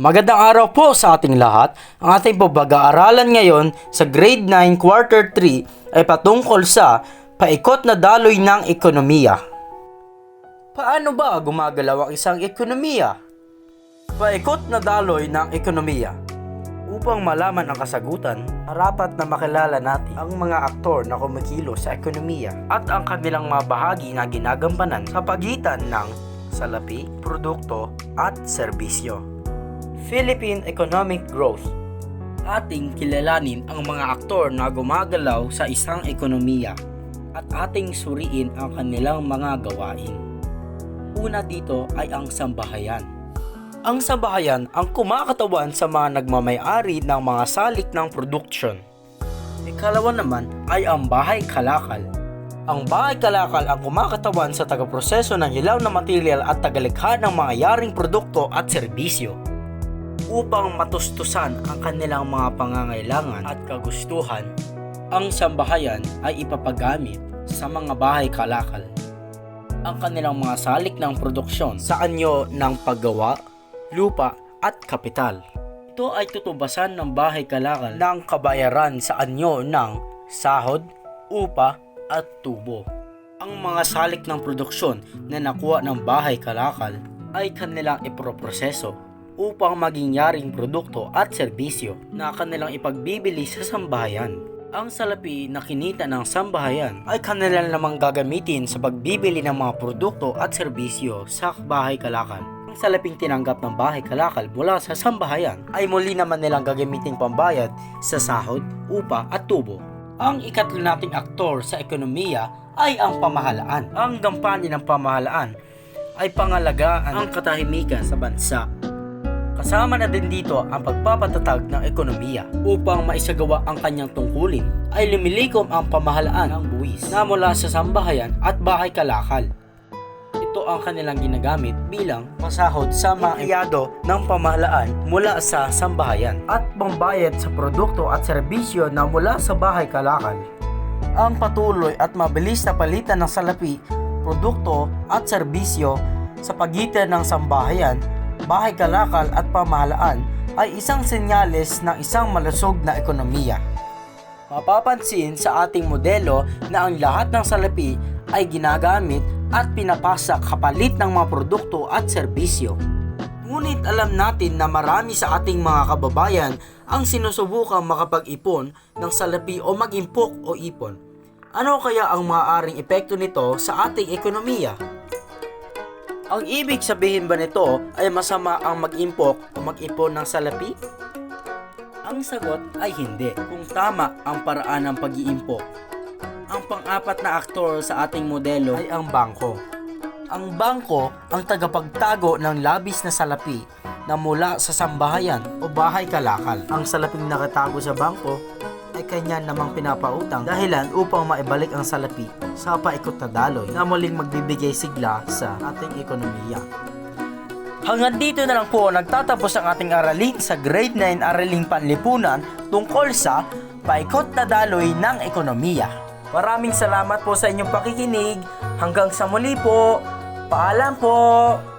Magandang araw po sa ating lahat. Ang ating pag-aaralan ngayon sa grade 9 quarter 3 ay patungkol sa paikot na daloy ng ekonomiya. Paano ba gumagalaw ang isang ekonomiya? Paikot na daloy ng ekonomiya. Upang malaman ang kasagutan, rapat na makilala natin ang mga aktor na kumikilo sa ekonomiya at ang kanilang mga bahagi na ginagampanan sa pagitan ng salapi, produkto at serbisyo. Philippine Economic Growth Ating kilalanin ang mga aktor na gumagalaw sa isang ekonomiya at ating suriin ang kanilang mga gawain. Una dito ay ang sambahayan. Ang sambahayan ang kumakatawan sa mga nagmamayari ng mga salik ng production. Ikalawa naman ay ang bahay kalakal. Ang bahay kalakal ang kumakatawan sa tagaproseso ng hilaw na material at tagalikha ng mga yaring produkto at serbisyo upang matustusan ang kanilang mga pangangailangan at kagustuhan. Ang sambahayan ay ipapagamit sa mga bahay kalakal. Ang kanilang mga salik ng produksyon sa anyo ng paggawa, lupa at kapital. Ito ay tutubasan ng bahay kalakal ng kabayaran sa anyo ng sahod, upa at tubo. Ang mga salik ng produksyon na nakuha ng bahay kalakal ay kanilang iproproseso upang maging yaring produkto at serbisyo na kanilang ipagbibili sa sambahayan. Ang salapi na kinita ng sambahayan ay kanilang namang gagamitin sa pagbibili ng mga produkto at serbisyo sa bahay kalakal. Ang salaping tinanggap ng bahay kalakal mula sa sambahayan ay muli naman nilang gagamitin pambayad sa sahod, upa at tubo. Ang ikatlo nating aktor sa ekonomiya ay ang pamahalaan. Ang gampani ng pamahalaan ay pangalagaan ang katahimikan sa bansa. Kasama na din dito ang pagpapatatag ng ekonomiya. Upang maisagawa ang kanyang tungkulin ay lumilikom ang pamahalaan ng buwis na mula sa sambahayan at bahay kalakal. Ito ang kanilang ginagamit bilang pasahod sa mga empleyado ng pamahalaan mula sa sambahayan at pambayad sa produkto at serbisyo na mula sa bahay kalakal. Ang patuloy at mabilis na palitan ng salapi, produkto at serbisyo sa pagitan ng sambahayan bahay kalakal at pamahalaan ay isang senyales ng isang malusog na ekonomiya. Mapapansin sa ating modelo na ang lahat ng salapi ay ginagamit at pinapasa kapalit ng mga produkto at serbisyo. Ngunit alam natin na marami sa ating mga kababayan ang sinusubukang makapag-ipon ng salapi o mag-impok o ipon. Ano kaya ang maaaring epekto nito sa ating ekonomiya? Ang ibig sabihin ba nito ay masama ang mag-impok o mag-ipon ng salapi? Ang sagot ay hindi kung tama ang paraan ng pag-iimpok. Ang pang-apat na aktor sa ating modelo ay ang bangko. Ang bangko ang tagapagtago ng labis na salapi na mula sa sambahayan o bahay kalakal. Ang salaping nakatago sa bangko ay kanya namang pinapautang dahilan upang maibalik ang salapi sa paikot na daloy na muling magbibigay sigla sa ating ekonomiya. Hanggang dito na lang po nagtatapos ang ating aralin sa grade 9 Araling Panlipunan tungkol sa paikot na daloy ng ekonomiya. Maraming salamat po sa inyong pakikinig. Hanggang sa muli po. Paalam po!